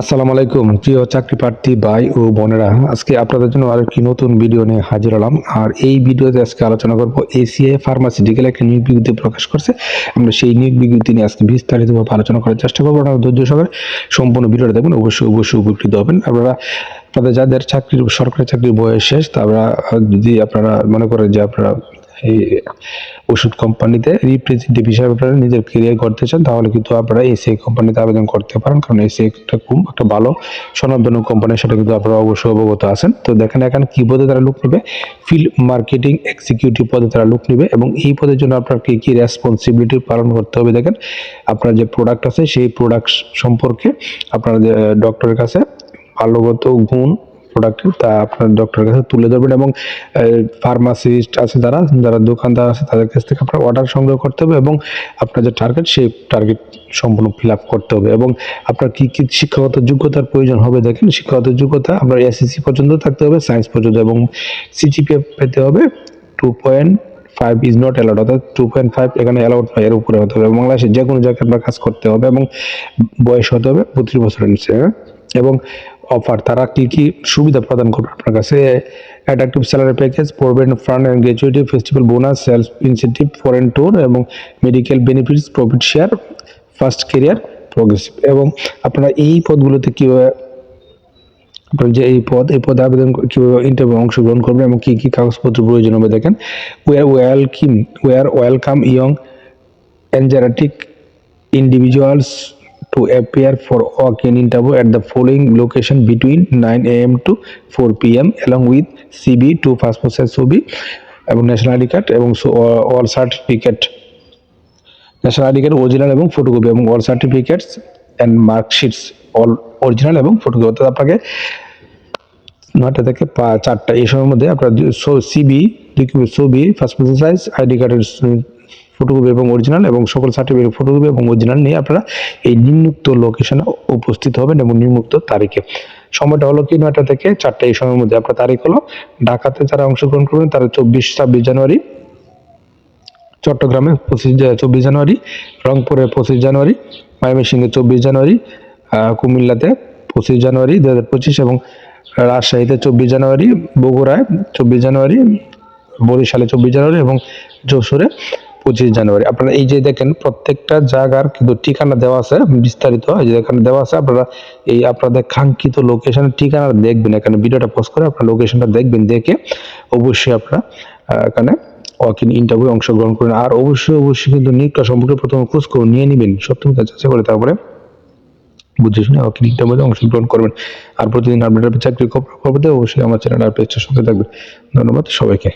আসসালামু আলাইকুম, প্রিয় চাকরি প্রার্থী ভাই ও বোনেরা। আজকে আপনাদের জন্য আর একটি নতুন ভিডিও নিয়ে হাজির হলাম। আর এই ভিডিওতে আজকে আলোচনা করব এসিআই ফার্মাসিউটিক্যাল একটা নিয়োগ বিজ্ঞপ্তি প্রকাশ করছে। আমরা সেই নিয়োগ বিজ্ঞপ্তি নিয়ে আজকে বিস্তারিতভাবে আলোচনা করার চেষ্টা করব। আপনারা ধৈর্য সহকারে সম্পূর্ণ ভিডিওটা দেখবেন অবশ্যই অবশ্যই উপকৃত হবেন। আপনারা, আপনাদের যাদের চাকরির, সরকারি চাকরির বয়স শেষ, তারা যদি আপনারা মনে করেন যে আপনারা এই ওষুধ কোম্পানিতে রিপ্রেজেন্টেটিভ হিসাবে আপনারা নিজের কেরিয়ার করতে চান, তাহলে কিন্তু আপনারা এসিআই কোম্পানিতে আবেদন করতে পারেন। কারণ এসিআই একটা খুব একটা ভালো স্বনামধন্য কোম্পানি, সেটা কিন্তু আপনারা অবশ্যই অবগত আছেন। তো দেখেন এখানে কি পদে তারা লোক নেবে? ফিল্ড মার্কেটিং এক্সিকিউটিভ পদে তারা লোক নেবে এবং এই পদের জন্য আপনার কী কি রেসপন্সিবিলিটি পালন করতে হবে? দেখেন আপনার যে প্রোডাক্ট আছে, সেই প্রোডাক্ট সম্পর্কে আপনার ডক্টরের কাছে ভালোগত গুণ প্রোডাক্টের তা আপনার ডক্টরের কাছে তুলে ধরবেন এবং ফার্মাসিস্ট আছে যারা যারা দোকানদার আছে, তাদের কাছ থেকে আপনার অর্ডার সংগ্রহ করতে হবে এবং আপনার যে টার্গেট সেই টার্গেট সম্পূর্ণ ফিল আপ করতে হবে এবং আপনার কী কী শিক্ষাগত যোগ্যতার প্রয়োজন হবে দেখেন, শিক্ষাগত যোগ্যতা আপনার এসএসসি পর্যন্ত থাকতে হবে সায়েন্স পর্যন্ত এবং সিজিপিএফ পেতে হবে two point five is not allowed অর্থাৎ টু পয়েন্ট ফাইভ এখানে অ্যালাউড নয়, এর উপরে হতে হবে এবং বাংলাদেশের যে কোনো জায়গায় আপনার কাজ করতে হবে এবং বয়স হতে হবে বত্রিশ বছরের নিচে হ্যাঁ? এবং অফার তারা কি কি সুবিধা প্রদান করবে আপনার কাছে? Attractive salary package provident fund and gratuity festival bonus sales incentive foreign tour এবং medical benefits profit share first career progressive এবং আপনারা এই পদগুলোতে কীভাবে আপনার যে এই পদ, এই পদে আবেদন কীভাবে ইন্টারভিউ অংশগ্রহণ করবেন এবং কী কী কাগজপত্র প্রয়োজন হবে দেখেন। We're welcome we're welcome young energetic individuals to appear for walk-in interview at the following location between 9 a.m. to 4 p.m. along with CV to passport size ছবি এবং ন্যাশনাল আইডি কার্ড এবং all certificate national ID card original এবং photocopy এবং all certificates and marksheets all original এবং photocopy অর্থাৎ আপনাকে নয়টা থেকে পা- চারটা, এই সময়ের মধ্যে আপনার সিবি ছবি পাসপোর্ট সাইজ আইডি কার্ডের ফটোকপি এবং অরিজিনাল এবং সকল সার্টিফিকেট ফটোকপি এবং অরিজিনাল নিয়ে আপনারা এই নিম্নুক্ত লোকেশনে উপস্থিত হবেন এবং নিম্নুক্ত তারিখে। সময়টা হলো কি নয়টা থেকে চারটা এই সময়ের মধ্যে। আপনার তারিখ হলো ঢাকাতে যারা অংশগ্রহণ করবেন তারা চব্বিশ, ছাব্বিশ জানুয়ারি, চট্টগ্রামে পঁচিশ চব্বিশ জানুয়ারি, রংপুরে পঁচিশ জানুয়ারি, ময়মনসিংহে চব্বিশ জানুয়ারি কুমিল্লাতে পঁচিশ জানুয়ারি দু হাজার পঁচিশ এবং রাজশাহীতে চব্বিশ জানুয়ারি, বগুড়ায় চব্বিশ জানুয়ারি, বরিশালে চব্বিশ জানুয়ারি এবং যশোরে পঁচিশ জানুয়ারি। আপনারা এই যে দেখেন, প্রত্যেকটা জায়গার কিন্তু ঠিকানা দেওয়া আছে, বিস্তারিত এই যে এখানে দেওয়া আছে। আপনারা এই আপনাদের কাঙ্ক্ষিত লোকেশনের ঠিকানা দেখবেন। এখানে ভিডিওটা পোস্ট করে আপনার লোকেশনটা দেখবেন, দেখে অবশ্যই আপনারা এখানে ওয়াকিং ইন্টারভিউ অংশগ্রহণ করেন। আর অবশ্যই অবশ্যই কিন্তু নিয়োগটা সম্পর্কে প্রথমে খোঁজ খবর নিয়ে নেবেন। মিথ্যা যাচাই করে তারপরে বুঝে শুনে ওয়াকিং ইন্টারভিউতে অংশগ্রহণ করবেন। আর প্রতিদিন আপডেট চাকরি খবর অবশ্যই আমার চ্যানেল আর পেজটার সঙ্গে থাকবেন। ধন্যবাদ সবাইকে।